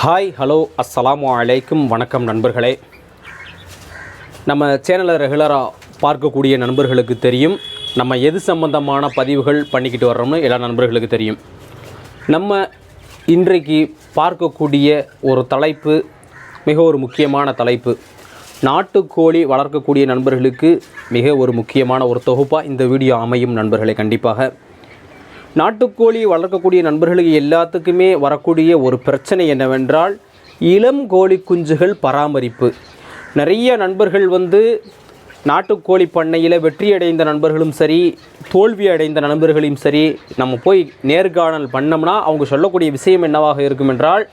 Hi hello அஸ்ஸலாமு அலைக்கும் வணக்கம் நண்பர்களே. நம்ம சேனலை ரெகுலராக பார்க்கக்கூடிய நண்பர்களுக்கு தெரியும். நம்ம எது சம்பந்தமான பதிவுகள் பண்ணிக்கிட்டு வர்றோம்னு எல்லா நண்பர்களுக்கு தெரியும். நம்ம இன்றைக்கு பார்க்கக்கூடிய ஒரு தலைப்பு மிக ஒரு முக்கியமான தலைப்பு. நாட்டுக்கோழி வளர்க்கக்கூடிய நண்பர்களுக்கு மிக ஒரு முக்கியமான ஒரு தொகுப்பாக இந்த வீடியோ அமையும் நண்பர்களே கண்டிப்பாக. நாட்டுக்கோழி வளர்க்கக்கூடிய நண்பர்களுக்கு எல்லாத்துக்குமே வரக்கூடிய ஒரு பிரச்சனை என்னவென்றால் இளம் கோழி குஞ்சுகள் பராமரிப்பு. நிறைய நண்பர்கள் வந்து நாட்டுக்கோழி பண்ணையில் வெற்றி அடைந்த நண்பர்களும் சரி தோல்வி அடைந்த நண்பர்களையும் சரி நம்ம போய் நேர்காணல் பண்ணோம்னா அவங்க சொல்லக்கூடிய விஷயம் என்னவாக இருக்கும் என்றால்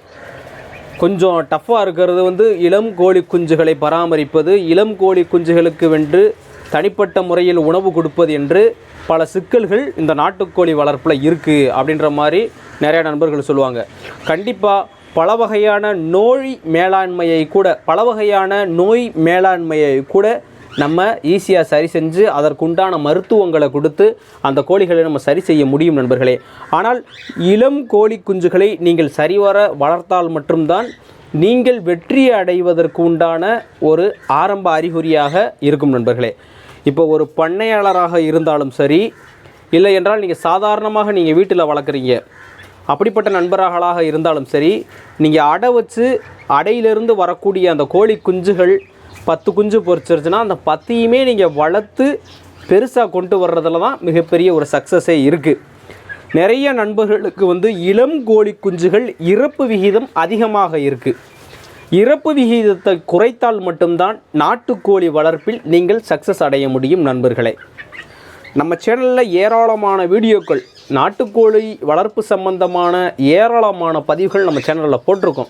கொஞ்சம் டஃப்பாக இருக்கிறது வந்து இளம் கோழி குஞ்சுகளை பராமரிப்பது. இளம் கோழி குஞ்சுகளுக்கு வென்று தனிப்பட்ட முறையில் உணவு கொடுப்பது என்று பல சிக்கல்கள் இந்த நாட்டுக்கோழி வளர்ப்பில் இருக்குது அப்படின்ற மாதிரி நிறையா நண்பர்கள் சொல்லுவாங்க. கண்டிப்பாக பல வகையான நோய் மேலாண்மையை கூட பல வகையான நோய் மேலாண்மையை கூட நம்ம ஈஸியாக சரி செஞ்சு அதற்குண்டான மருத்துவங்களை கொடுத்து அந்த கோழிகளை நம்ம சரி செய்ய முடியும் நண்பர்களே. ஆனால் இளம் கோழி குஞ்சுகளை நீங்கள் சரிவர வளர்த்தால் மட்டும்தான் நீங்கள் வெற்றி அடைவதற்கு உண்டான ஒரு ஆரம்ப அறிகுறியாக இருக்கும் நண்பர்களே. இப்போ ஒரு பண்ணையாளராக இருந்தாலும் சரி இல்லை என்றால் நீங்கள் சாதாரணமாக நீங்கள் வீட்டில் வளர்க்குறீங்க. அப்படிப்பட்ட நண்பர்களாக இருந்தாலும் சரி நீங்கள் அடை வச்சு அடையிலிருந்து வரக்கூடிய அந்த கோழி குஞ்சுகள் பத்து குஞ்சு பொறிச்சிருச்சுன்னா அந்த பத்தையுமே நீங்கள் வளர்த்து பெருசாக கொண்டு வர்றதுல தான் மிகப்பெரிய ஒரு சக்ஸஸே இருக்குது நிறைய நண்பர்களுக்கு வந்து இளம் கோழி குஞ்சுகள் இறப்பு விகிதம் அதிகமாக இருக்குது இறப்பு விகிதத்தை குறைத்தால் மட்டும்தான் நாட்டுக்கோழி வளர்ப்பில் நீங்கள் சக்ஸஸ் அடைய முடியும் நண்பர்களே. நம்ம சேனலில் ஏராளமான வீடியோக்கள் நாட்டுக்கோழி வளர்ப்பு சம்பந்தமான ஏராளமான பதிவுகள் நம்ம சேனலில் போட்டிருக்கோம்.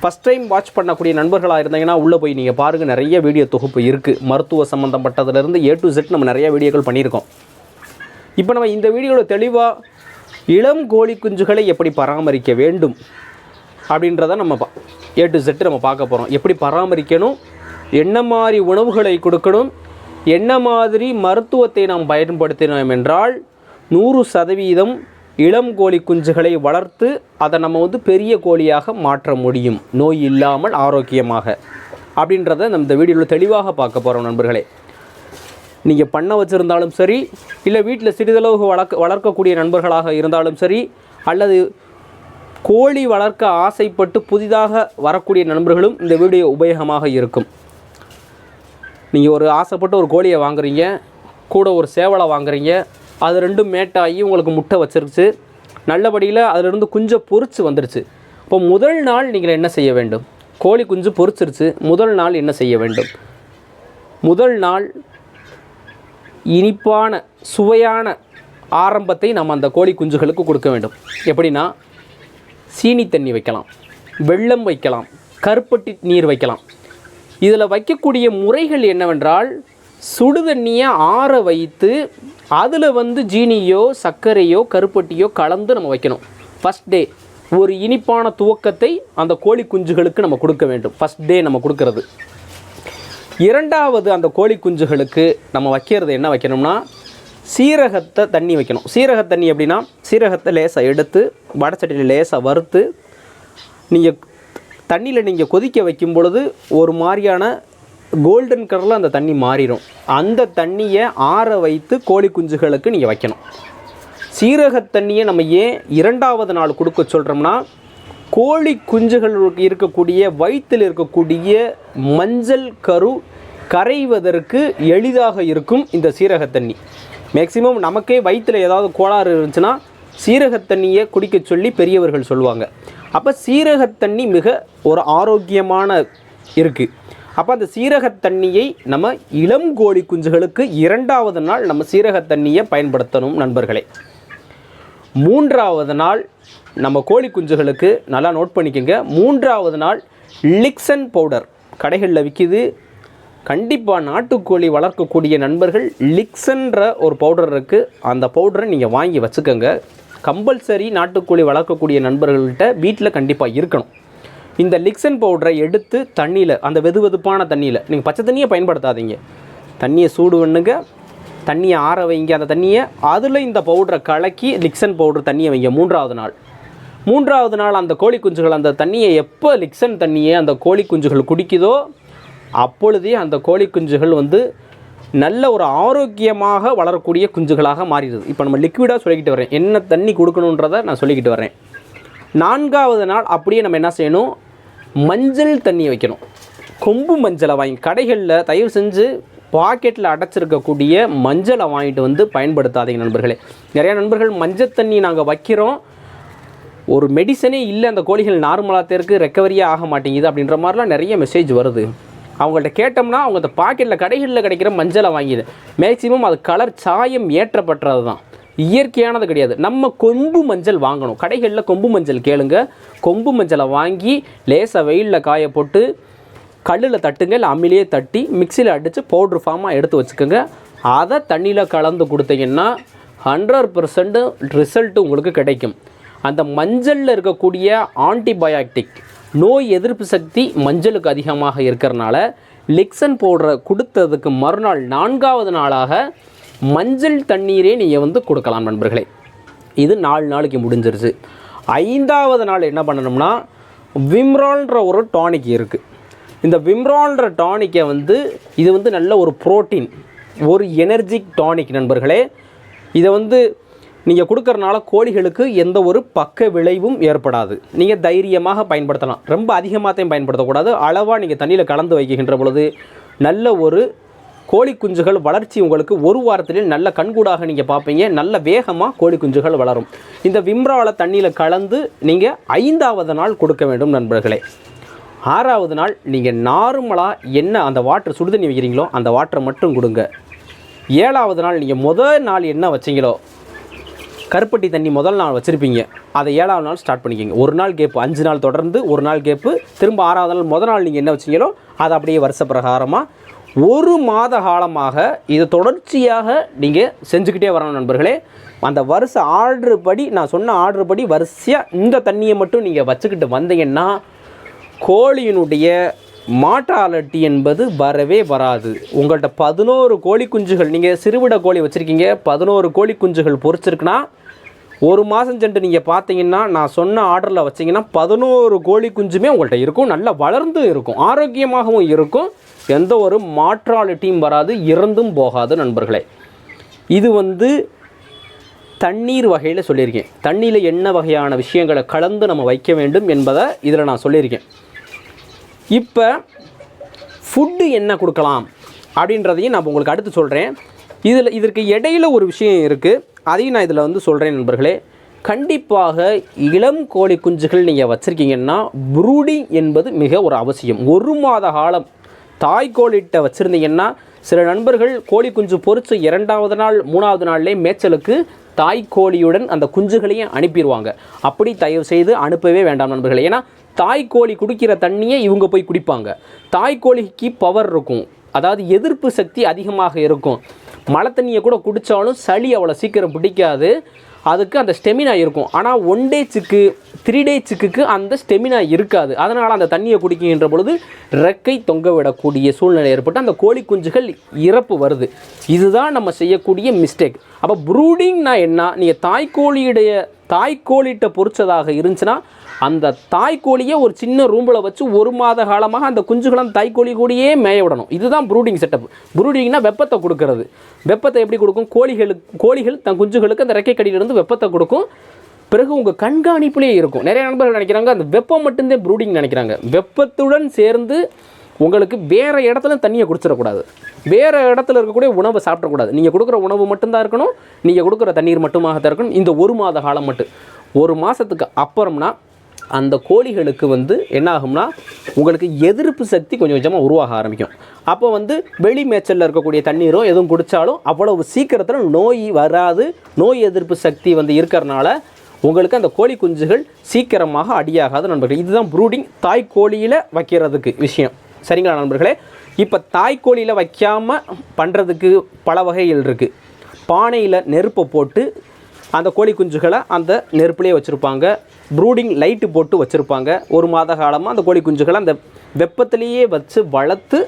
ஃபஸ்ட் டைம் வாட்ச் பண்ணக்கூடிய நண்பர்களாக இருந்தீங்கன்னா உள்ளே போய் நீங்கள் பாருங்கள் நிறைய வீடியோ தொகுப்பு இருக்குது மருத்துவ சம்மந்தப்பட்டதுலேருந்து ஏ டு செட் நம்ம நிறைய வீடியோக்கள் பண்ணியிருக்கோம். இப்போ நம்ம இந்த வீடியோவில் தெளிவாக இளம் கோழி குஞ்சுகளை எப்படி பராமரிக்க வேண்டும்? அப்படின்றத நம்ம பா ஏ டு செட்டு நம்ம பார்க்க போகிறோம் எப்படி பராமரிக்கணும்? என்ன மாதிரி உணவுகளை கொடுக்கணும்? என்ன மாதிரி மருத்துவத்தை நாம் பயன்படுத்தினோம் என்றால் நூறு சதவீதம் இளம் கோழி குஞ்சுகளை வளர்த்து அதை நம்ம வந்து பெரிய கோழியாக மாற்ற முடியும். நோய் இல்லாமல் ஆரோக்கியமாக. அப்படின்றத நம்ம இந்த வீடியோவில் தெளிவாக பார்க்க போகிறோம் நண்பர்களே. நீங்கள் பண்ண வச்சுருந்தாலும் சரி இல்லை வீட்டில் சிறிதளவு வளர்க்க வளர்க்கக்கூடிய நண்பர்களாக இருந்தாலும் சரி அல்லது கோழி வளர்க்க ஆசைப்பட்டு புதிதாக வரக்கூடிய நண்பர்களும் இந்த வீடியோ உபயோகமாக இருக்கும். நீங்கள் ஒரு ஆசைப்பட்டு ஒரு கோழியை வாங்குறீங்க கூட ஒரு சேவலை வாங்குறீங்க அது ரெண்டும் மேட்டாகி உங்களுக்கு முட்டை வச்சிருச்சு நல்லபடியில் அதிலிருந்து குஞ்சை பொறிச்சு வந்துருச்சு. இப்போ முதல் நாள் நீங்கள் என்ன செய்ய வேண்டும்? கோழி குஞ்சு பொறிச்சிருச்சு முதல் நாள் என்ன செய்ய வேண்டும்? முதல் நாள் இனிப்பான சுவையான ஆரம்பத்தை நம்ம அந்த கோழி குஞ்சுகளுக்கு கொடுக்க வேண்டும். எப்படின்னா சீனி தண்ணி வைக்கலாம் வெள்ளம் வைக்கலாம் கருப்பட்டி நீர் வைக்கலாம். இதில் வைக்கக்கூடிய முறைகள் என்னவென்றால் சுடு தண்ணியை ஆற வைத்து அதில் வந்து ஜீனியோ சர்க்கரையோ கருப்பட்டியோ கலந்து நம்ம வைக்கணும். ஃபஸ்ட் டே ஒரு இனிப்பான துவக்கத்தை அந்த கோழி குஞ்சுகளுக்கு நம்ம கொடுக்க வேண்டும். ஃபஸ்ட் டே நம்ம கொடுக்கறது. இரண்டாவது அந்த கோழி குஞ்சுகளுக்கு நம்ம வைக்கிறது என்ன வைக்கணும்னா சீரகத்தை தண்ணி வைக்கணும். சீரக தண்ணி எப்படின்னா சீரகத்தை லேசாக எடுத்து வடச்சட்டியில் லேசாக வறுத்து நீங்கள் தண்ணியில் நீங்கள் கொதிக்க வைக்கும் பொழுது ஒரு மாதிரியான கோல்டன் கலரில் அந்த தண்ணி மாறிடும் அந்த தண்ணியை ஆற வைத்து கோழி குஞ்சுகளுக்கு நீங்கள் வைக்கணும். சீரக தண்ணியை நம்ம ஏன் இரண்டாவது நாள் கொடுக்க சொல்கிறோம்னா கோழி குஞ்சுகளுக்கு இருக்கக்கூடிய வயிற்றில் இருக்கக்கூடிய மஞ்சள் கரு கரைவதற்கு எளிதாக இருக்கும் இந்த சீரக தண்ணி. மேக்சிமம் நமக்கே வயிற்றில் ஏதாவது கோளாறு இருந்துச்சுன்னா சீரக தண்ணியை குடிக்க சொல்லி பெரியவர்கள் சொல்லுவாங்க. அப்போ சீரக தண்ணி மிக ஒரு ஆரோக்கியமான இருக்குது அப்போ அந்த சீரக தண்ணியை நம்ம இளம் கோழி குஞ்சுகளுக்கு இரண்டாவது நாள் நம்ம சீரக தண்ணியை பயன்படுத்தணும் நண்பர்களே. மூன்றாவது நாள் நம்ம கோழி குஞ்சுகளுக்கு நல்லா நோட் பண்ணிக்கோங்க. மூன்றாவது நாள் லிக்சன் பவுடர் கடைகளில் விற்கிது கண்டிப்பாக நாட்டுக்கோழி வளர்க்கக்கூடிய நண்பர்கள் லிக்ஸன்ற ஒரு பவுடர் இருக்குது அந்த பவுடரை நீங்கள் வாங்கி வச்சுக்கோங்க. கம்பல்சரி நாட்டுக்கோழி வளர்க்கக்கூடிய நண்பர்கள்கிட்ட வீட்டில் கண்டிப்பாக இருக்கணும். இந்த லிக்ஸன் பவுடரை எடுத்து தண்ணியில் அந்த வெது வெதுப்பான தண்ணியில் நீங்கள் பச்சை தண்ணியை பயன்படுத்தாதீங்க. தண்ணியை சூடு பண்ணுங்க. தண்ணியை ஆற வைங்க. அந்த தண்ணியை அதில் இந்த பவுடரை கலக்கி லிக்ஸன் பவுடர் தண்ணியை வைங்க மூன்றாவது நாள். மூன்றாவது நாள் அந்த கோழி குஞ்சுகள் அந்த தண்ணியை எப்போ லிக்ஸன் தண்ணியை அந்த கோழி குஞ்சுகள் குடிக்குதோ அப்பொழுதே அந்த கோழி குஞ்சுகள் வந்து நல்ல ஒரு ஆரோக்கியமாக வளரக்கூடிய குஞ்சுகளாக மாறிடுது. இப்போ நம்ம லிக்விடாக சொல்லிக்கிட்டு வரேன் என்ன தண்ணி கொடுக்கணுன்றதை நான் சொல்லிக்கிட்டு வரேன் நான்காவது நாள் அப்படியே நம்ம என்ன செய்யணும்? மஞ்சள் தண்ணி வைக்கணும். கொம்பு மஞ்சளை வாங்கி கடைகளில் தயவு செஞ்சு பாக்கெட்டில் அடைச்சிருக்கக்கூடிய மஞ்சளை வாங்கிட்டு வந்து பயன்படுத்தாதீங்க நண்பர்களே. நிறையா நண்பர்கள் மஞ்சள் தண்ணி நாங்கள் வைக்கிறோம். ஒரு மெடிசனே இல்லை அந்த கோழிகள் நார்மலாக தேருக்கு ரெக்கவரியே ஆக மாட்டேங்குது அப்படின்ற மாதிரிலாம் நிறைய மெசேஜ் வருது. அவங்கள்ட்ட கேட்டோம்னா அவங்க அந்த பாக்கெட்டில் கடைகளில் கிடைக்கிற மஞ்சளை வாங்கிது. மேக்ஸிமம் அது கலர் சாயம் ஏற்றப்பட்டது தான் இயற்கையானது கிடையாது. நம்ம கொம்பு மஞ்சள் வாங்கணும். கடைகளில் கொம்பு மஞ்சள் கேளுங்க. கொம்பு மஞ்சளை வாங்கி லேசாக வெயிலில் காய போட்டு கல்லில் தட்டுங்க இல்லை அம்மிலேயே தட்டி மிக்சியில் அடித்து பவுட்ரு ஃபார்மாக எடுத்து வச்சுக்கோங்க. அதை தண்ணியில் கலந்து கொடுத்தீங்கன்னா ஹண்ட்ரட் பர்சன்ட் ரிசல்ட்டு உங்களுக்கு கிடைக்கும். அந்த மஞ்சளில் இருக்கக்கூடிய ஆன்டிபயாட்டிக் நோய் எதிர்ப்பு சக்தி மஞ்சளுக்கு அதிகமாக இருக்கிறனால லிக்சன் பவுடரை கொடுத்ததுக்கு மறுநாள் நான்காவது நாளாக மஞ்சள் தண்ணீரே நீங்கள் வந்து கொடுக்கலாம் நண்பர்களே. இது நாலு நாளைக்கு முடிஞ்சிருச்சு. ஐந்தாவது நாள் என்ன பண்ணணும்னா விம்ரால்ன்ற ஒரு டானிக் இருக்குது இந்த விம்ரால்ன்ற டானிக்கை வந்து இது வந்து நல்ல ஒரு புரோட்டீன் ஒரு எனர்ஜிக் டானிக் நண்பர்களே. இதை வந்து நீங்கள் கொடுக்கறனால கோழிகளுக்கு எந்த ஒரு பக்க விளைவும் ஏற்படாது. நீங்கள் தைரியமாக பயன்படுத்தலாம். ரொம்ப அதிகமாகத்தையும் பயன்படுத்தக்கூடாது. அளவாக நீங்கள் தண்ணியில் கலந்து வைக்கின்ற பொழுது நல்ல ஒரு கோழி குஞ்சுகள் வளர்ச்சி உங்களுக்கு ஒரு வாரத்திலே நல்ல கண்கூடாக நீங்கள் பார்ப்பீங்க. நல்ல வேகமாக கோழி குஞ்சுகள் வளரும். இந்த விம்ராவில் தண்ணியில் கலந்து நீங்கள் ஐந்தாவது நாள் கொடுக்க வேண்டும் நண்பர்களே. ஆறாவது நாள் நீங்கள் நார்மலாக என்ன அந்த வாட்டர் சுடுதண்ணி வைக்கிறீங்களோ அந்த வாட்டரை மட்டும் கொடுங்க. ஏழாவது நாள் நீங்கள் முதல் நாள் என்ன வச்சீங்களோ கருப்பட்டி தண்ணி முதல் நாள் வச்சுருப்பீங்க. அதை ஏழாவது நாள் ஸ்டார்ட் பண்ணிக்கிங்க. ஒரு நாள் கேப்பு அஞ்சு நாள் தொடர்ந்து ஒரு நாள் கேப்பு திரும்ப ஆறாவது நாள் முதல் நாள் நீங்கள் என்ன வச்சிங்களோ அதை அப்படியே வருஷ பிரகாரமாக ஒரு மாத காலமாக இதை தொடர்ச்சியாக நீங்கள் செஞ்சுக்கிட்டே வரணும் நண்பர்களே. அந்த வருஷ ஆர்டர் படி நான் சொன்ன ஆர்டர் படி வரிசையாக இந்த தண்ணியை மட்டும் நீங்கள் வச்சுக்கிட்டு வந்தீங்கன்னா கோழியினுடைய மாட்டாலட்டி என்பது வரவே வராது. உங்கள்கிட்ட பதினோரு கோழி குஞ்சுகள் நீங்கள் சிறுவிட கோழி வச்சுருக்கீங்க பதினோரு கோழி குஞ்சுகள் பொறிச்சிருக்குன்னா ஒரு மாதம் சென்று நீங்கள் பார்த்தீங்கன்னா நான் சொன்ன ஆர்டரில் வச்சிங்கன்னா பதினோரு கோழி குஞ்சுமே உங்கள்கிட்ட இருக்கும். நல்லா வளர்ந்து இருக்கும். ஆரோக்கியமாகவும் இருக்கும். எந்த ஒரு மாற்றாலிட்டியும் வராது இறந்தும் போகாது நண்பர்களே. இது வந்து தண்ணீர் வகையில் சொல்லியிருக்கேன். தண்ணியில் என்ன வகையான விஷயங்களை கலந்து நம்ம வைக்க வேண்டும் என்பதை இதில் நான் சொல்லியிருக்கேன். இப்போ ஃபுட்டு என்ன கொடுக்கலாம் அப்படின்றதையும் நான் உங்களுக்கு அடுத்து சொல்கிறேன் இதில் இதற்கு இடையில ஒரு விஷயம் இருக்குது அதையும் நான் இதில் வந்து சொல்கிறேன் நண்பர்களே. கண்டிப்பாக இளம் கோழி குஞ்சுகள் நீங்கள் வச்சுருக்கீங்கன்னா ப்ரூடிங் என்பது மிக ஒரு அவசியம். ஒரு மாத காலம் தாய் கோழிட்ட வச்சுருந்தீங்கன்னா சில நண்பர்கள் கோழி குஞ்சு பொறிச்சு இரண்டாவது நாள் மூணாவது நாள்லேயே மேய்ச்சலுக்கு தாய் கோழியுடன் அந்த குஞ்சுகளையும் அனுப்பிடுவாங்க. அப்படி தயவு செய்து அனுப்பவே வேண்டாம் நண்பர்களே. ஏன்னா தாய் கோழி குடிக்கிற தண்ணியை இவங்க போய் குடிப்பாங்க. தாய் கோழிக்கு பவர் இருக்கும். அதாவது எதிர்ப்பு சக்தி அதிகமாக இருக்கும். மழை தண்ணியை கூட குடித்தாலும் சளி அவ்வளோ சீக்கிரம் பிடிக்காது. அதுக்கு அந்த ஸ்டெமினா இருக்கும். ஆனால் ஒன் டே சிக்கு த்ரீ டே சிக்குக்கு அந்த ஸ்டெமினா இருக்காது. அதனால் அந்த தண்ணியை குடிக்கின்ற பொழுது ரெக்கை தொங்க விடக்கூடிய சூழ்நிலை ஏற்பட்டு அந்த கோழி குஞ்சுகள் இறப்பு வருது. இதுதான் நம்ம செய்யக்கூடிய மிஸ்டேக் அப்போ ப்ரூடிங்னா என்ன? நீங்கள் தாய்க்கோழியுடைய தாய்க்கோழிட்ட பொறிச்சதாக இருந்துச்சுன்னா அந்த தாய்க்கோழியை ஒரு சின்ன ரூமில் வச்சு ஒரு மாத காலமாக அந்த குஞ்சுகளும் தாய்க்கோழி கூடயே மேய விடணும். இதுதான் ப்ரூடிங் செட்டப் ப்ரூடிங்னா வெப்பத்தை கொடுக்கறது. வெப்பத்தை எப்படி கொடுக்கும்? கோழிகளுக்கு கோழிகள் தன் குஞ்சுகளுக்கு அந்த ரெக்கைக்கடியிலிருந்து வெப்பத்தை கொடுக்கும். பிறகு உங்கள் கண்காணிப்புலேயே இருக்கும். நிறைய நண்பர்கள் நினைக்கிறாங்க அந்த வெப்பம் மட்டும்தான் ப்ரூடிங் நினைக்கிறாங்க. வெப்பத்துடன் சேர்ந்து உங்களுக்கு வேறு இடத்துல தண்ணியை குடிச்சிடக்கூடாது. வேறு இடத்துல இருக்கக்கூடிய உணவை சாப்பிடக்கூடாது. நீங்கள் கொடுக்குற உணவு மட்டும்தான் இருக்கணும் நீங்கள் கொடுக்குற தண்ணீர் மட்டுமாக தான் இருக்கணும். இந்த ஒரு மாத காலம் மட்டும். ஒரு மாதத்துக்கு அப்புறம்னா அந்த கோழிகளுக்கு வந்து என்ன ஆகும்னா உங்களுக்கு எதிர்ப்பு சக்தி கொஞ்சம் கொஞ்சமாக உருவாக ஆரம்பிக்கும். அப்போ வந்து வெளி மேய்ச்சலில் இருக்கக்கூடிய தண்ணீரோ எதுவும் குடித்தாலும் அவ்வளவு சீக்கிரத்தில் நோய் வராது நோய் எதிர்ப்பு சக்தி வந்து இருக்கிறனால உங்களுக்கு அந்த கோழி குஞ்சுகள் சீக்கிரமாக அடியாகாது நண்பர்கள். இதுதான் ப்ரூடிங் தாய் கோழியில் வைக்கிறதுக்கு விஷயம். சரிங்களா நண்பர்களே? இப்போ தாய்க்கோழியில் வைக்காமல் பண்ணுறதுக்கு பல வகைகள் இருக்குது பானையில் நெருப்பை போட்டு அந்த கோழி குஞ்சுகளை அந்த நெருப்புலேயே வச்சுருப்பாங்க. ப்ரூடிங் லைட்டு போட்டு வச்சுருப்பாங்க. ஒரு மாத காலமாக அந்த கோழி குஞ்சுகளை அந்த வெப்பத்திலேயே வச்சு வளர்த்து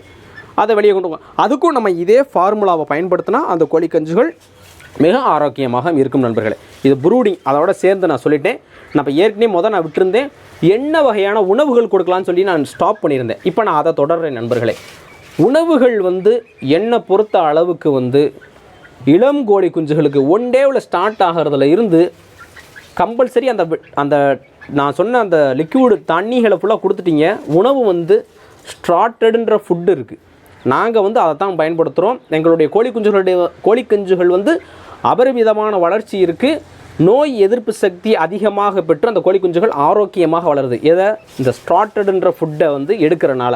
அதை வெளியே கொண்டு அதுக்கும் நம்ம இதே ஃபார்முலாவை பயன்படுத்தினா அந்த கோழி குஞ்சுகள் மிக ஆரோக்கியமாக இருக்கும் நண்பர்களே. இது ப்ரூடிங் அதோட சேர்ந்து நான் சொல்லிட்டேன். நான் இப்போ ஏற்கனவே முதல் நான் விட்டுருந்தேன். என்ன வகையான உணவுகள் கொடுக்கலான்னு சொல்லி நான் ஸ்டாப் பண்ணியிருந்தேன். இப்போ நான் அதை தொடர்றேன் நண்பர்களே. உணவுகள் வந்து என்னை பொறுத்த அளவுக்கு வந்து இளம் கோழி குஞ்சுகளுக்கு ஒன் டேவில் ஸ்டார்ட் ஆகிறதுல இருந்து கம்பல்சரி அந்த அந்த நான் சொன்ன அந்த லிக்யூடு தண்ணிகளை ஃபுல்லாக கொடுத்துட்டீங்க. உணவு வந்து ஸ்ட்ராட்டடுன்ற ஃபுட்டு இருக்குது நாங்கள் வந்து அதை தான் பயன்படுத்துகிறோம் எங்களுடைய கோழி குஞ்சுகளுடைய கோழி குஞ்சுகள் வந்து அபரிமிதமான வளர்ச்சி இருக்குது நோய் எதிர்ப்பு சக்தி அதிகமாக பெற்று அந்த கோழி குஞ்சுகள் ஆரோக்கியமாக வளருது. எதை? இந்த ஸ்ட்ராட்டடுன்ற ஃபுட்டை வந்து எடுக்கிறனால.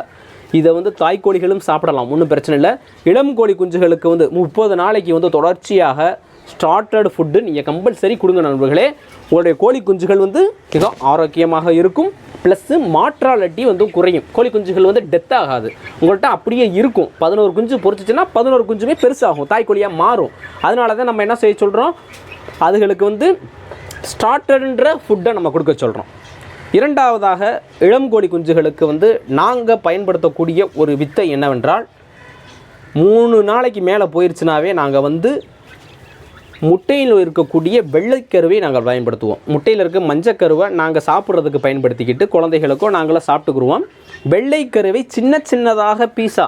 இதை வந்து தாய்க்கோழிகளும் சாப்பிடலாம். ஒன்றும் பிரச்சனை இல்லை. இளம் கோழி குஞ்சுகளுக்கு வந்து முப்பது நாளைக்கு வந்து தொடர்ச்சியாக ஸ்டார்டட் ஃபுட்டு நீங்கள் கம்பல்சரி கொடுங்க நண்பர்களே. உங்களுடைய கோழி குஞ்சுகள் வந்து மிக ஆரோக்கியமாக இருக்கும். ப்ளஸ்ஸு மாற்றாலட்டி வந்து குறையும். கோழி குஞ்சுகள் வந்து டெத் ஆகாது. உங்கள்கிட்ட அப்படியே இருக்கும். பதினோரு குஞ்சு பொறிச்சிச்சுன்னா பதினோரு குஞ்சுமே பெருசாகும். தாய்க்கோழியாக மாறும். அதனால தான் நம்ம என்ன செய்ய சொல்கிறோம் அதுகளுக்கு வந்து ஸ்டார்டர்ன்ற ஃபுட்டை நம்ம கொடுக்க சொல்கிறோம் இரண்டாவதாக இளம் கோழி குஞ்சுகளுக்கு வந்து நாங்கள் பயன்படுத்தக்கூடிய ஒரு வித்தை என்னவென்றால் மூணு நாளைக்கு மேலே போயிடுச்சுனாவே நாங்கள் வந்து முட்டையில் இருக்கக்கூடிய வெள்ளைக்கருவை நாங்கள் பயன்படுத்துவோம். முட்டையில் இருக்க மஞ்சக்கருவை நாங்கள் சாப்பிட்றதுக்கு பயன்படுத்திக்கிட்டு குழந்தைகளுக்கும் நாங்களும் சாப்பிட்டுக்குருவோம். வெள்ளைக்கருவை சின்ன சின்னதாக பீஸா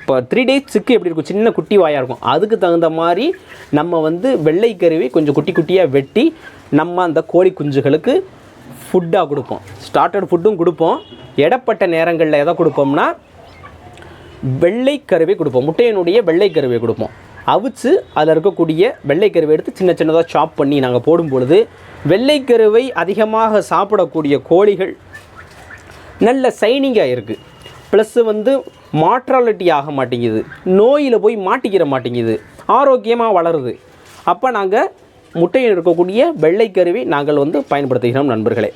இப்போ த்ரீ டேஸ் சிக்கு எப்படி இருக்கும்? சின்ன குட்டி வாயாக இருக்கும். அதுக்கு தகுந்த மாதிரி நம்ம வந்து வெள்ளைக்கருவை கொஞ்சம் குட்டி குட்டியாக வெட்டி நம்ம அந்த கோழி குஞ்சுகளுக்கு ஃபுட்டாக கொடுப்போம். ஸ்டார்டட் ஃபுட்டும் கொடுப்போம். இடப்பட்ட நேரங்களில் எதை கொடுப்போம்னா வெள்ளைக்கருவை கொடுப்போம். முட்டையினுடைய வெள்ளைக்கருவை கொடுப்போம். அவிச்சு அதில் இருக்கக்கூடிய வெள்ளைக்கருவை எடுத்து சின்ன சின்னதாக சாப் பண்ணி நாங்கள் போடும் பொழுது வெள்ளைக்கருவை அதிகமாக சாப்பிடக்கூடிய கோழிகள் நல்ல சைனிங்காக இருக்குது ப்ளஸ்ஸு வந்து மாற்றாலிட்டி ஆக மாட்டேங்குது. நோயில் போய் மாட்டிக்கிற மாட்டேங்குது. ஆரோக்கியமாக வளருது. அப்போ நாங்கள் முட்டையில் இருக்கக்கூடிய வெள்ளைக்கருவி நாங்கள் வந்து பயன்படுத்துகிறோம் நண்பர்களே.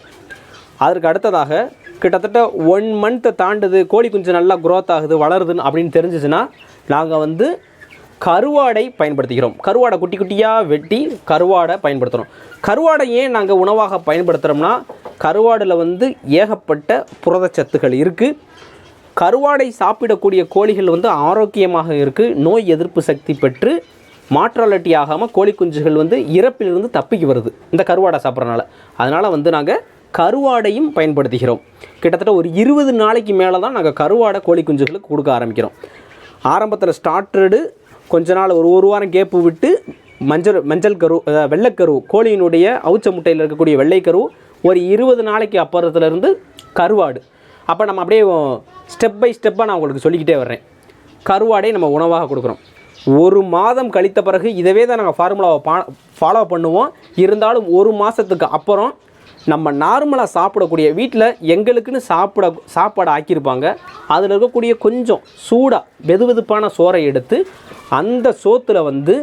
அதற்கு அடுத்ததாக கிட்டத்தட்ட ஒன் மந்த்தை தாண்டுது. கோழி குஞ்சு நல்லா குரோத் ஆகுது வளருதுன்னு அப்படின்னு தெரிஞ்சிச்சுன்னா நாங்கள் வந்து கருவாடை பயன்படுத்துகிறோம். கருவாடை குட்டி குட்டியாக வெட்டி கருவாடை பயன்படுத்துகிறோம் கருவாடை ஏன் நாங்கள் உணவாக பயன்படுத்துகிறோம்னா கருவாடில் வந்து ஏகப்பட்ட புரதச்சத்துக்கள் இருக்குது கருவாடை சாப்பிடக்கூடிய கோழிகள் வந்து ஆரோக்கியமாக இருக்குது நோய் எதிர்ப்பு சக்தி பெற்று மாற்றாலட்டி ஆகாமல் கோழி குஞ்சுகள் வந்து இறப்பிலிருந்து தப்பிக்கு வருது இந்த கருவாடை சாப்பிட்றனால. அதனால் வந்து நாங்கள் கருவாடையும் பயன்படுத்துகிறோம். கிட்டத்தட்ட ஒரு இருபது நாளைக்கு மேலே தான் நாங்கள் கருவாடை கோழி குஞ்சுகளுக்கு கொடுக்க ஆரம்பிக்கிறோம். ஆரம்பத்தில் ஸ்டார்டடு கொஞ்ச நாள் ஒரு ஒரு வாரம் கேப்பு விட்டு மஞ்சள் மஞ்சள் கரு அதாவது வெள்ளைக்கரு கோழியினுடைய அவுச்ச முட்டையில் இருக்கக்கூடிய வெள்ளைக்கரு ஒரு இருபது நாளைக்கு அப்புறத்துலேருந்து கருவாடு. அப்போ நம்ம அப்படியே ஸ்டெப் பை ஸ்டெப்பாக நான் உங்களுக்கு சொல்லிக்கிட்டே வர்றேன். கருவாடை நம்ம உணவாக கொடுக்குறோம். ஒரு மாதம் கழித்த பிறகு இதவே தான் நாங்கள் ஃபார்முலாவை பா ஃபாலோ பண்ணுவோம். இருந்தாலும் ஒரு மாதத்துக்கு அப்புறம் நம்ம நார்மலாக சாப்பிடக்கூடிய வீட்டில் எங்களுக்குன்னு சாப்பிட சாப்பாடு ஆக்கியிருப்பாங்க. அதில் இருக்கக்கூடிய கொஞ்சம் சூடாக வெது வெதுப்பான சோறை எடுத்து அந்த சோத்தில் வந்து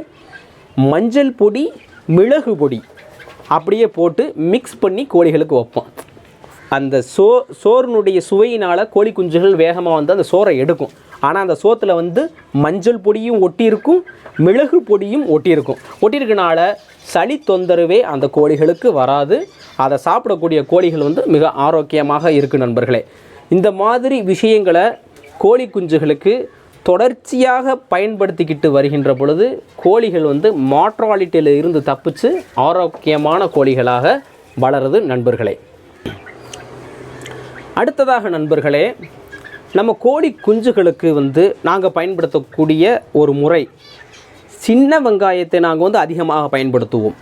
மஞ்சள் பொடி மிளகு பொடி அப்படியே போட்டு மிக்ஸ் பண்ணி கோழிகளுக்கு வைப்போம். அந்த சோ சோறினுடைய சுவையினால் கோழி குஞ்சுகள் வேகமாக வந்து அந்த சோறை எடுக்கும். ஆனால் அந்த சோத்தில் வந்து மஞ்சள் பொடியும் ஒட்டியிருக்கும் மிளகு பொடியும் ஒட்டியிருக்கும். ஒட்டியிருக்கனால சளி தொந்தரவே அந்த கோழிகளுக்கு வராது. அதை சாப்பிடக்கூடிய கோழிகள் வந்து மிக ஆரோக்கியமாக இருக்குது நண்பர்களே. இந்த மாதிரி விஷயங்களை கோழி குஞ்சுகளுக்கு தொடர்ச்சியாக பயன்படுத்திக்கிட்டு வருகின்ற பொழுது கோழிகள் வந்து மாற்றாலிட்டியில் இருந்து தப்பிச்சு ஆரோக்கியமான கோழிகளாக வளருது நண்பர்களே. அடுத்ததாக நண்பர்களே நம்ம கோழி குஞ்சுகளுக்கு வந்து நாங்கள் பயன்படுத்தக்கூடிய ஒரு முறை சின்ன வெங்காயத்தை நாங்கள் வந்து அதிகமாக பயன்படுத்துவோம்.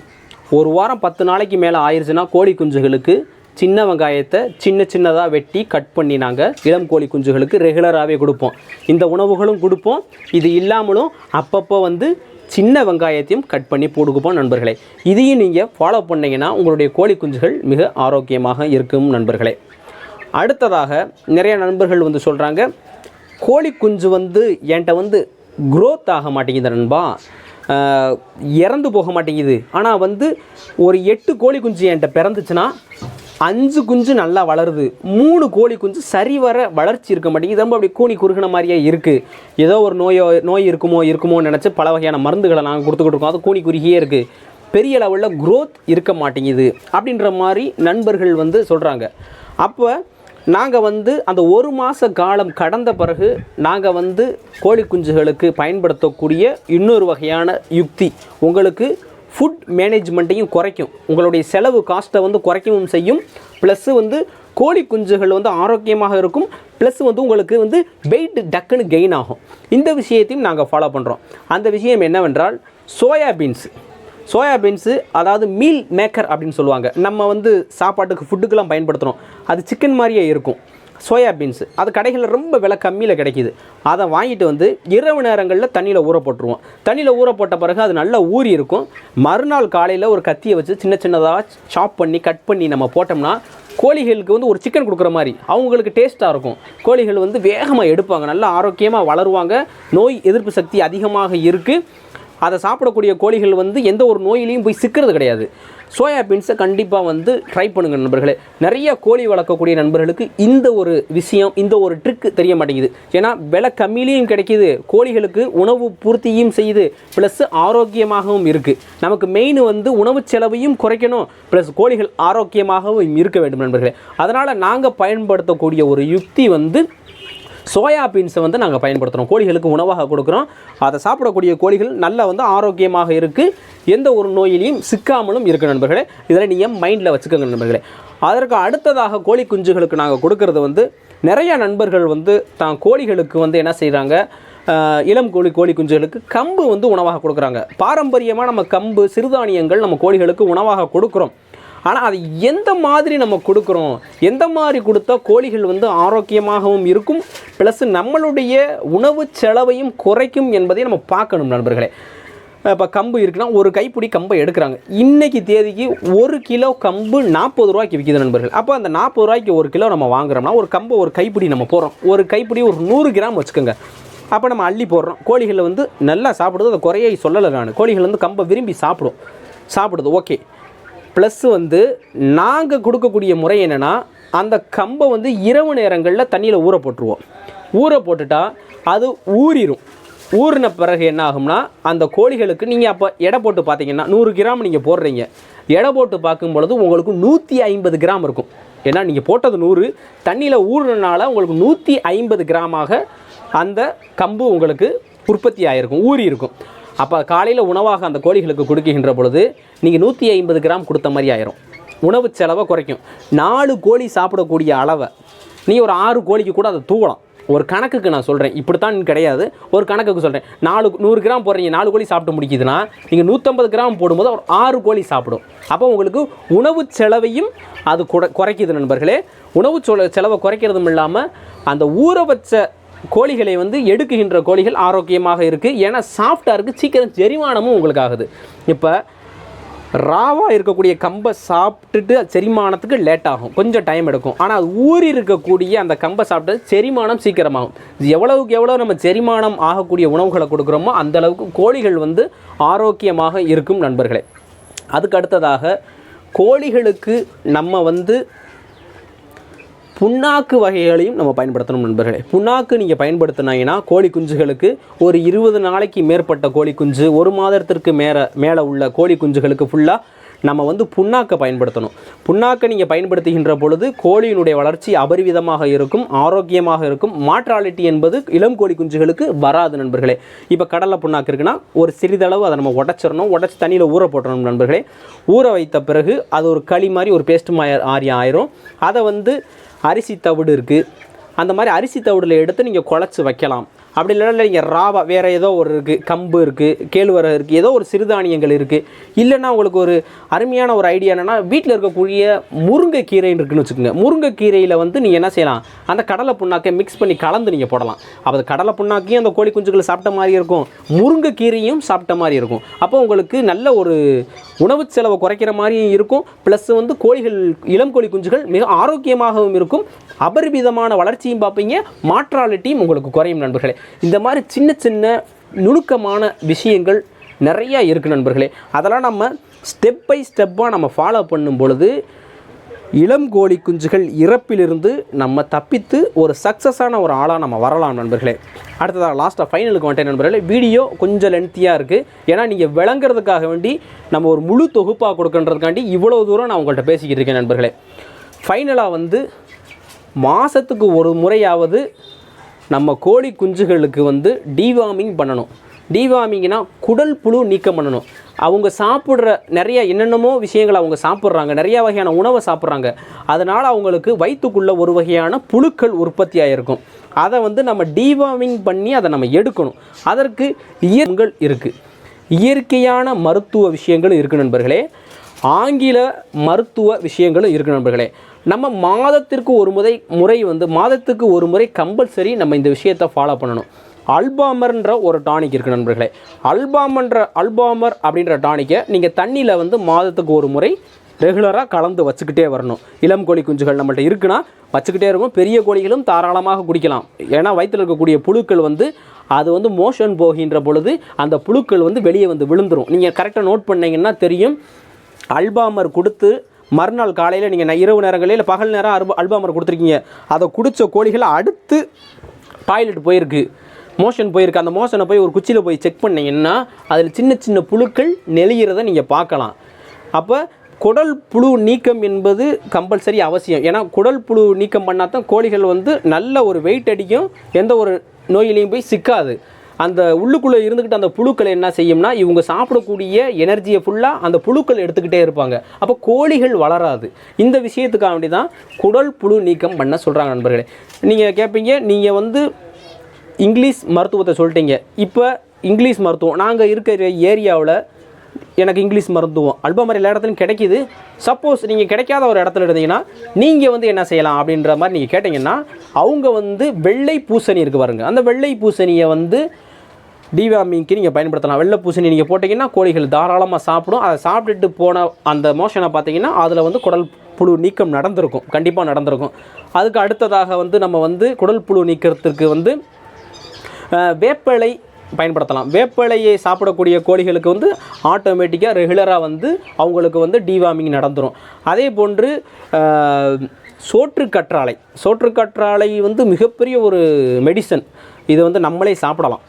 ஒரு வாரம் பத்து நாளைக்கு மேலே ஆயிடுச்சுன்னா கோழி குஞ்சுகளுக்கு சின்ன வெங்காயத்தை சின்ன சின்னதாக வெட்டி கட் பண்ணி நாங்கள் இளம் கோழி குஞ்சுகளுக்கு ரெகுலராகவே கொடுப்போம். இந்த உணவுகளும் கொடுப்போம். இது இல்லாமலும் அப்பப்போ வந்து சின்ன வெங்காயத்தையும் கட் பண்ணி போட்டுக்குப்போம் நண்பர்களே. இதையும் நீங்கள் ஃபாலோ பண்ணிங்கன்னா உங்களுடைய கோழி குஞ்சுகள் மிக ஆரோக்கியமாக இருக்கும் நண்பர்களே. அடுத்ததாக நிறைய நண்பர்கள் வந்து சொல்கிறாங்க கோழி குஞ்சு வந்து என்கிட்ட வந்து குரோத் ஆக மாட்டேங்குது நண்பா. இறந்து போக மாட்டேங்குது. ஆனால் வந்து ஒரு எட்டு கோழி குஞ்சு என்கிட்ட பிறந்துச்சுன்னா அஞ்சு குஞ்சு நல்லா வளருது. மூணு கோழி குஞ்சு சரிவர வளர்ச்சி இருக்க மாட்டேங்குது. ரொம்ப அப்படி கூணி குறுகின மாதிரியே இருக்குது ஏதோ ஒரு நோயோ நோய் இருக்குமோ இருக்குமோன்னு நினச்சி பல வகையான மருந்துகளை நாங்கள் கொடுத்துக்கிட்டு இருக்கோம். அது கூணி குறுகியே இருக்குது பெரிய லெவலில் க்ரோத் இருக்க மாட்டேங்குது. அப்படின்ற மாதிரி நண்பர்கள் வந்து சொல்கிறாங்க அப்போ நாங்கள் வந்து அந்த ஒரு மாத காலம் கடந்த பிறகு நாங்கள் வந்து கோழி குஞ்சுகளுக்கு பயன்படுத்தக்கூடிய இன்னொரு வகையான யுக்தி. உங்களுக்கு ஃபுட் மேனேஜ்மெண்ட்டையும் குறைக்கும். உங்களுடைய செலவு காஸ்ட்டை வந்து குறைக்கவும் செய்யும். ப்ளஸ்ஸு வந்து கோழி குஞ்சுகள் வந்து ஆரோக்கியமாக இருக்கும். ப்ளஸ் வந்து உங்களுக்கு வந்து வெயிட் டக்குன்னு கெயின் ஆகும். இந்த விஷயத்தையும் நாங்கள் ஃபாலோ பண்ணுறோம் அந்த விஷயம் என்னவென்றால் சோயாபீன்ஸ் சோயா பீன்ஸு அதாவது மீல் மேக்கர் அப்படின்னு சொல்லுவாங்க. நம்ம வந்து சாப்பாட்டுக்கு ஃபுட்டுக்கெல்லாம் பயன்படுத்துகிறோம் அது சிக்கன் மாதிரியே இருக்கும். சோயா பீன்ஸு அது கடைகளில் ரொம்ப விலை கம்மியில் கிடைக்கிது. அதை வாங்கிட்டு வந்து இரவு நேரங்களில் தண்ணியில் ஊற போட்டுருவோம். தண்ணியில் ஊற போட்ட பிறகு அது நல்லா ஊறி இருக்கும். மறுநாள் காலையில் ஒரு கத்தியை வச்சு சின்ன சின்னதாக சாப் பண்ணி கட் பண்ணி நம்ம போட்டோம்னா கோழிகளுக்கு வந்து ஒரு சிக்கன் கொடுக்குற மாதிரி அவங்களுக்கு டேஸ்ட்டாக இருக்கும். கோழிகள் வந்து வேகமாக எடுப்பாங்க. நல்லா ஆரோக்கியமாக வளருவாங்க. நோய் எதிர்ப்பு சக்தி அதிகமாக இருக்குது அதை சாப்பிடக்கூடிய கோழிகள் வந்து எந்த ஒரு நோயிலையும் போய் சிக்கிறது கிடையாது. சோயா பீன்ஸை கண்டிப்பாக வந்து ட்ரை பண்ணுங்கள் நண்பர்களே. நிறைய கோழி வளர்க்கக்கூடிய நண்பர்களுக்கு இந்த ஒரு விஷயம் இந்த ஒரு ட்ரிக் தெரிய மாட்டேங்குது. ஏன்னா விலை கம்மியிலையும் கிடைக்கிது. கோழிகளுக்கு உணவு பூர்த்தியும் செய்யுது ப்ளஸ் ஆரோக்கியமாகவும் இருக்குது நமக்கு மெயின் வந்து உணவு செலவையும் குறைக்கணும் ப்ளஸ் கோழிகள் ஆரோக்கியமாகவும் இருக்க வேண்டும் நண்பர்களே. அதனால் நாங்கள் பயன்படுத்தக்கூடிய ஒரு யுக்தி வந்து சோயா பீன்ஸை வந்து நாங்கள் பயன்படுத்துகிறோம் கோழிகளுக்கு உணவாக கொடுக்குறோம். அதை சாப்பிடக்கூடிய கோழிகள் நல்லா வந்து ஆரோக்கியமாக இருக்குது எந்த ஒரு நோயிலையும் சிக்காமலும் இருக்குது நண்பர்களே. இதெல்லாம் நீங்கள் மைண்டில் வச்சுக்கோங்க நண்பர்களே. அதற்கு அடுத்ததாக கோழி குஞ்சுகளுக்கு நாங்கள் கொடுக்கறது வந்து நிறைய நண்பர்கள் வந்து தான் கோழிகளுக்கு வந்து என்ன செய்கிறாங்க இளம் கோழி கோழி குஞ்சுகளுக்கு கம்பு வந்து உணவாக கொடுக்குறாங்க. பாரம்பரியமாக நம்ம கம்பு சிறுதானியங்கள் நம்ம கோழிகளுக்கு உணவாக கொடுக்குறோம். ஆனால் அது எந்த மாதிரி நம்ம கொடுக்குறோம்? எந்த மாதிரி கொடுத்தா கோழிகள் வந்து ஆரோக்கியமாகவும் இருக்கும்? ப்ளஸ் நம்மளுடைய உணவு செலவையும் குறைக்கும் என்பதை நம்ம பார்க்கணும் நண்பர்களே. இப்போ கம்பு இருக்குன்னா ஒரு கைப்பிடி கம்பை எடுக்கிறாங்க. இன்றைக்கி தேதிக்கு ஒரு கிலோ கம்பு நாற்பது ரூபாய்க்கு விற்கிது நண்பர்கள். அப்போ அந்த நாற்பது ரூபாய்க்கு ஒரு கிலோ நம்ம வாங்குறோம்னா ஒரு கம்பு ஒரு கைப்பிடி நம்ம போடுறோம். ஒரு கைப்பிடி ஒரு நூறு கிராம் வச்சுக்கோங்க. அப்போ நம்ம அள்ளி போடுறோம். கோழிகளை வந்து நல்லா சாப்பிடுது. அதை குறைய சொல்லலை நான். கோழிகள் வந்து கம்பை விரும்பி சாப்பிடும். சாப்பிடுது. ஓகே. ப்ளஸ் வந்து நாங்கள் கொடுக்கக்கூடிய முறை என்னென்னா அந்த கம்பை வந்து இரவு நேரங்களில் தண்ணியில் ஊற போட்டுருவோம். ஊற போட்டுட்டா அது ஊறிடும் ஊறின பிறகு என்ன ஆகும்னா அந்த கோழிகளுக்கு நீங்கள் அப்போ எடை போட்டு பார்த்தீங்கன்னா நூறு கிராம் நீங்கள் போடுறீங்க. எடை போட்டு பார்க்கும் பொழுது உங்களுக்கு நூற்றி ஐம்பது கிராம் இருக்கும். ஏன்னா நீங்கள் போட்டது நூறு தண்ணியில் ஊறினால உங்களுக்கு நூற்றி ஐம்பது கிராமாக அந்த கம்பு உங்களுக்கு உற்பத்தி ஆகிருக்கும் ஊறி இருக்கும் அப்போ காலையில் உணவாக அந்த கோழிகளுக்கு கொடுக்கின்ற பொழுது நீங்கள் நூற்றி ஐம்பது கிராம் கொடுத்த மாதிரி ஆயிரும். உணவு செலவை குறைக்கும். நாலு கோழி சாப்பிடக்கூடிய அளவை நீ ஒரு ஆறு கோழிக்கு கூட அதை தூவலாம். ஒரு கணக்குக்கு நான் சொல்கிறேன் இப்படித்தான் கிடையாது. ஒரு கணக்குக்கு சொல்கிறேன் நாலு நூறு கிராம் போடுறீங்க நாலு கோழி சாப்பிட்டு முடிக்குதுன்னா நீங்கள் நூற்றம்பது கிராம் போடும்போது ஒரு ஆறு கோழி சாப்பிடும். அப்போ உங்களுக்கு உணவு செலவையும் அது குறைக்குது நண்பர்களே. உணவு செலவை குறைக்கிறதும் இல்லாமல் அந்த ஊற வச்ச கோழிகளை வந்து எடுக்குகின்ற கோழிகள் ஆரோக்கியமாக இருக்குது ஏன்னா சாஃப்டாக இருக்குது சீக்கிரம் செரிமானமும் உங்களுக்கு ஆகுது. இப்போ ராவாக இருக்கக்கூடிய கம்பை சாப்பிட்டுட்டு செரிமானத்துக்கு லேட் ஆகும். கொஞ்சம் டைம் எடுக்கும். ஆனால் அது ஊறி இருக்கக்கூடிய அந்த கம்பை சாப்பிட்டது செரிமானம் சீக்கிரமாகும். எவ்வளவுக்கு எவ்வளோ நம்ம செரிமானம் ஆகக்கூடிய உணவுகளை கொடுக்குறோமோ அந்த அளவுக்கு கோழிகள் வந்து ஆரோக்கியமாக இருக்கும் நண்பர்களே. அதுக்கு அடுத்ததாக கோழிகளுக்கு நம்ம வந்து புண்ணாக்கு வகைகளையும் நம்ம பயன்படுத்தணும் நண்பர்களே. புண்ணாக்கு நீங்கள் பயன்படுத்தினீங்கன்னா கோழி குஞ்சுகளுக்கு ஒரு இருபது நாளைக்கு மேற்பட்ட கோழி குஞ்சு ஒரு மாதத்திற்கு மேலே மேலே உள்ள கோழி குஞ்சுகளுக்கு ஃபுல்லாக நம்ம வந்து புண்ணாக்கை பயன்படுத்தணும். புண்ணாக்கை நீங்கள் பயன்படுத்துகின்ற பொழுது கோழியினுடைய வளர்ச்சி அபரிவிதமாக இருக்கும் ஆரோக்கியமாக இருக்கும். மாற்றாலிட்டி என்பது இளம் கோழி குஞ்சுகளுக்கு வராது நண்பர்களே. இப்போ கடலை புண்ணாக்கு இருக்குன்னா ஒரு சிறிதளவு அதை நம்ம உடச்சிடணும். உடச்சி தண்ணியில் ஊற போட்டுறணும் நண்பர்களே. ஊற வைத்த பிறகு அது ஒரு களி மாதிரி ஒரு பேஸ்ட் மாதிரி ஆயிரும். அதை வந்து அரிசி தவிடு இருக்குது அந்த மாதிரி அரிசி தவிடில் எடுத்து நீங்கள் குழச்சி வைக்கலாம். அப்படி இல்லைன்னா நீங்கள் ராவா வேறு ஏதோ ஒரு இருக்குது கம்பு இருக்குது கேழ்வரகு இருக்குது ஏதோ ஒரு சிறுதானியங்கள் இருக்குது இல்லைன்னா உங்களுக்கு ஒரு அருமையான ஒரு ஐடியா என்னென்னா வீட்டில் இருக்கக்கூடிய முருங்கைக்கீரைன்னு இருக்குன்னு வச்சுக்கோங்க. முருங்கைக்கீரையில் வந்து நீங்கள் என்ன செய்யலாம்? அந்த கடலை புண்ணாக்கை மிக்ஸ் பண்ணி கலந்து நீங்கள் போடலாம். அப்போ அந்த கடலை புண்ணாக்கையும் அந்த கோழி குஞ்சுகளை சாப்பிட்ட மாதிரி இருக்கும். முருங்கைக்கீரையும் சாப்பிட்ட மாதிரி இருக்கும். அப்போ உங்களுக்கு நல்ல ஒரு உணவு செலவை குறைக்கிற மாதிரியும் இருக்கும். ப்ளஸ் வந்து கோழிகள் இளம் கோழி குஞ்சுகள் மிக ஆரோக்கியமாகவும் இருக்கும். அபரிமிதமான வளர்ச்சியும் பார்ப்பீங்க. மாற்றாலிட்டியும் உங்களுக்கு குறையும் நண்பர்களே. இந்த மாதிரி சின்ன சின்ன நுணுக்கமான விஷயங்கள் நிறையா இருக்குது நண்பர்களே. அதெல்லாம் நம்ம ஸ்டெப் பை ஸ்டெப்பாக நம்ம ஃபாலோ பண்ணும் பொழுது இளம் கோழி குஞ்சுகள் இறப்பிலிருந்து நம்ம தப்பித்து ஒரு சக்ஸஸான ஒரு ஆளாக நம்ம வரலாம் நண்பர்களே. அடுத்ததாக லாஸ்ட்டாக ஃபைனலுக்கு வந்துட்டேன் நண்பர்களே. வீடியோ கொஞ்சம் லென்த்தியாக இருக்குது ஏன்னா நீங்கள் விளங்குறதுக்காக வேண்டி நம்ம ஒரு முழு தொகுப்பாக கொடுக்கன்றதுக்காண்டி இவ்வளோ தூரம் நான் உங்கள்கிட்ட பேசிக்கிட்டு இருக்கேன் நண்பர்களே. ஃபைனலாக வந்து மாதத்துக்கு ஒரு முறையாவது நம்ம கோழி குஞ்சுகளுக்கு வந்து டிவார்மிங் பண்ணணும். டிவார்மிங்னா குடல் புழு நீக்கம் பண்ணணும். அவங்க சாப்பிட்ற நிறைய என்னென்னமோ விஷயங்களை அவங்க சாப்பிட்றாங்க. நிறையா வகையான உணவை சாப்பிட்றாங்க. அதனால் அவங்களுக்கு வயிற்றுக்குள்ளே ஒரு வகையான புழுக்கள் உற்பத்தி ஆகிருக்கும் அதை வந்து நம்ம டிவார்மிங் பண்ணி அதை நம்ம எடுக்கணும். அதற்கு இயற்கள் இருக்குது இயற்கையான மருத்துவ விஷயங்கள் இருக்குது நண்பர்களே. ஆங்கில மருத்துவ விஷயங்களும் இருக்கு நண்பர்களே. நம்ம மாதத்திற்கு ஒரு முறை முறை வந்து மாதத்துக்கு ஒரு முறை கம்பல்சரி நம்ம இந்த விஷயத்தை ஃபாலோ பண்ணணும். அல்பாமர்ன்ற ஒரு டானிக் இருக்குது நண்பர்களே. அல்பாமன்ற அல்பாமர் அப்படின்ற டானிக்கை நீங்கள் தண்ணியில் வந்து மாதத்துக்கு ஒரு முறை ரெகுலராக கலந்து வச்சுக்கிட்டே வரணும். இளம் கோழி குஞ்சுகள் நம்மள்ட்ட இருக்குன்னா வச்சுக்கிட்டே இருக்கும் பெரிய கோழிகளும் தாராளமாக குடிக்கலாம். ஏன்னா வயிற்றில் இருக்கக்கூடிய புழுக்கள் வந்து அது வந்து மோஷன் போகின்ற பொழுது அந்த புழுக்கள் வந்து வெளியே வந்து விழுந்துரும். நீங்கள் கரெக்டாக நோட் பண்ணீங்கன்னா தெரியும். அல்பாமர் கொடுத்து மறுநாள் காலையில் நீங்கள் இரவு நேரங்களில் இல்லை பகல் நேரம் அல்ப அல்பாமர் கொடுத்துருக்கீங்க. அதை குடித்த கோழிகள் அடுத்து டாய்லெட் போயிருக்கு. மோஷன் போயிருக்கு. அந்த மோஷனை போய் ஒரு குச்சியில் போய் செக் பண்ணிங்கன்னா அதில் சின்ன சின்ன புழுக்கள் நெளிகிறத நீங்கள் பார்க்கலாம். அப்போ குடல் புழு நீக்கம் என்பது கம்பல்சரி அவசியம். ஏன்னா குடல் புழு நீக்கம் பண்ணால் தான் கோழிகள் வந்து நல்ல ஒரு வெயிட் அடிக்கும். எந்த ஒரு நோயிலையும் போய் சிக்காது. அந்த உள்ளுக்குள்ளே இருந்துக்கிட்டு அந்த புழுக்கள் என்ன செய்யும்னா இவங்க சாப்பிடக்கூடிய எனர்ஜியை ஃபுல்லாக அந்த புழுக்கள் எடுத்துக்கிட்டே இருப்பாங்க. அப்போ கோழிகள் வளராது. இந்த விஷயத்துக்காக வேண்டி தான் குடல் புழு நீக்கம் பண்ண சொல்கிறாங்க நண்பர்களே. நீங்கள் கேட்பீங்க நீங்கள் வந்து இங்கிலீஷ் மருத்துவத்தை சொல்லிட்டீங்க. இப்போ இங்கிலீஷ் மருத்துவம் நாங்கள் இருக்கிற ஏரியாவில் எனக்கு இங்கிலீஷ் மருத்துவம். அல்பமரி எல்லா இடத்துலையும் கிடைக்கிது. சப்போஸ் நீங்கள் கிடைக்காத ஒரு இடத்துல இருந்தீங்கன்னா நீங்கள் வந்து என்ன செய்யலாம் அப்படின்ற மாதிரி நீங்கள் கேட்டிங்கன்னா அவங்க வந்து வெள்ளை பூசணி இருக்குது பாருங்கள் அந்த வெள்ளை பூசணியை வந்து டிவார்மிங்க்கு நீங்கள் பயன்படுத்தலாம். வெள்ளை பூசணி நீங்கள் போட்டிங்கன்னா கோழிகள் தாராளமாக சாப்பிடும். அதை சாப்பிட்டுட்டு போன அந்த மோஷனை பார்த்தீங்கன்னா அதில் வந்து குடல் புழு நீக்கம் நடந்திருக்கும். கண்டிப்பாக நடந்திருக்கும். அதுக்கு அடுத்ததாக வந்து நம்ம வந்து குடல் புழு நீக்கிறதுக்கு வந்து வேப்பிலை பயன்படுத்தலாம். வேப்பிலையை சாப்பிடக்கூடிய கோழிகளுக்கு வந்து ஆட்டோமேட்டிக்காக ரெகுலராக வந்து அவங்களுக்கு வந்து டிவார்மிங் நடந்துடும் அதே போன்று சோற்று கற்றாழை. சோற்று கற்றாழை வந்து மிகப்பெரிய ஒரு மெடிசன் இதை வந்து நம்மளே சாப்பிடலாம்.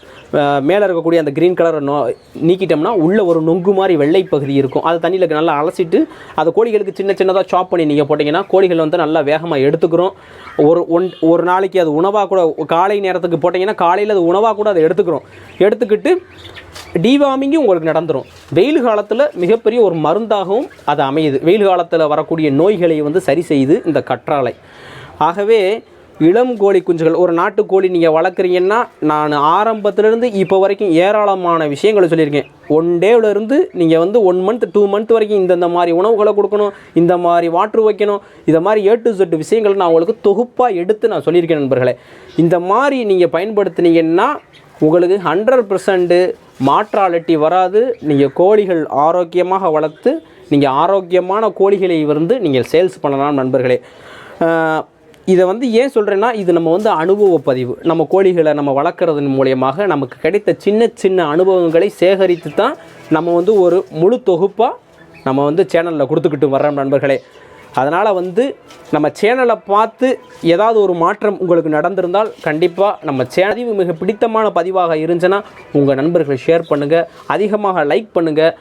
மேலே இருக்கக்கூடிய அந்த க்ரீன் கலரை நோ நீக்கிட்டோம்னா உள்ளே ஒரு நொங்கு மாதிரி வெள்ளை பகுதி இருக்கும். அதை தண்ணியில் நல்லா அலசிட்டு அதை கோழிகளுக்கு சின்ன சின்னதாக சாப் பண்ணி நீங்கள் போட்டிங்கன்னா கோழிகள் வந்து நல்லா வேகமாக எடுத்துக்கிறோம். ஒரு ஒன் ஒரு நாளைக்கு அது உணவாக கூட காலை நேரத்துக்கு போட்டிங்கன்னா காலையில் அது உணவாக கூட அதை எடுத்துக்கிறோம். எடுத்துக்கிட்டு டிவார்மிங்கும் உங்களுக்கு நடந்துடும் வெயில் காலத்தில் மிகப்பெரிய ஒரு மருந்தாகவும் அது அமையுது. வெயில் காலத்தில் வரக்கூடிய நோய்களை வந்து சரி செய்யுது இந்த கற்றாழை. ஆகவே இளம் கோழி குஞ்சுகள். ஒரு நாட்டுக்கோழி நீங்கள் வளர்க்குறீங்கன்னா நான் ஆரம்பத்துலேருந்து இப்போ வரைக்கும் ஏராளமான விஷயங்களை சொல்லியிருக்கேன். ஒன் டேவிலேருந்து நீங்கள் வந்து ஒன் மந்த் டூ மந்த் வரைக்கும் இந்தந்த மாதிரி உணவுகளை கொடுக்கணும் இந்த மாதிரி வாட்ரு வைக்கணும் இதை மாதிரி ஏ டு செட் விஷயங்கள் நான் உங்களுக்கு தொகுப்பாக எடுத்து நான் சொல்லியிருக்கேன் நண்பர்களே. இந்த மாதிரி நீங்கள் பயன்படுத்துனீங்கன்னா உங்களுக்கு ஹண்ட்ரட் பர்சன்ட்டு மாற்றாலட்டி வராது. நீங்கள் கோழிகள் ஆரோக்கியமாக வளர்த்து நீங்கள் ஆரோக்கியமான கோழிகளை வந்து நீங்கள் சேல்ஸ் பண்ணலாம் நண்பர்களே. இதை வந்து ஏன் சொல்கிறேன்னா இது நம்ம வந்து அனுபவ பதிவு. நம்ம கோழிகளை நம்ம வளர்க்குறதன் மூலியமாக நமக்கு கிடைத்த சின்ன சின்ன அனுபவங்களை சேகரித்து தான் நம்ம வந்து ஒரு முழு தொகுப்பாக நம்ம வந்து சேனலில் கொடுத்துக்கிட்டு வர்றோம் நண்பர்களே. அதனால் வந்து நம்ம சேனலை பார்த்து ஏதாவது ஒரு மாற்றம் உங்களுக்கு நடந்திருந்தால் கண்டிப்பாக நம்ம சேனல் மிக பிடித்தமான பதிவாக இருந்துச்சுன்னா உங்கள் நண்பர்களை ஷேர் பண்ணுங்கள் அதிகமாக லைக் பண்ணுங்கள்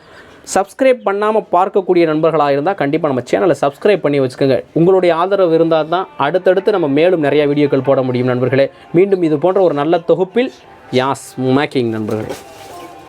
சப்ஸ்கிரைப் பண்ணாமல் பார்க்கக்கூடிய நண்பர்களாக இருந்தால் கண்டிப்பாக நம்ம சேனலை சப்ஸ்கிரைப் பண்ணி வச்சுக்கோங்க. உங்களுடைய ஆதரவு இருந்தால் தான் அடுத்தடுத்து நம்ம மேலும் நிறைய வீடியோக்கள் போட முடியும் நண்பர்களே. மீண்டும் இது போன்ற ஒரு நல்ல தொகுப்பில் யாஸ் மேக்கிங் நண்பர்களே.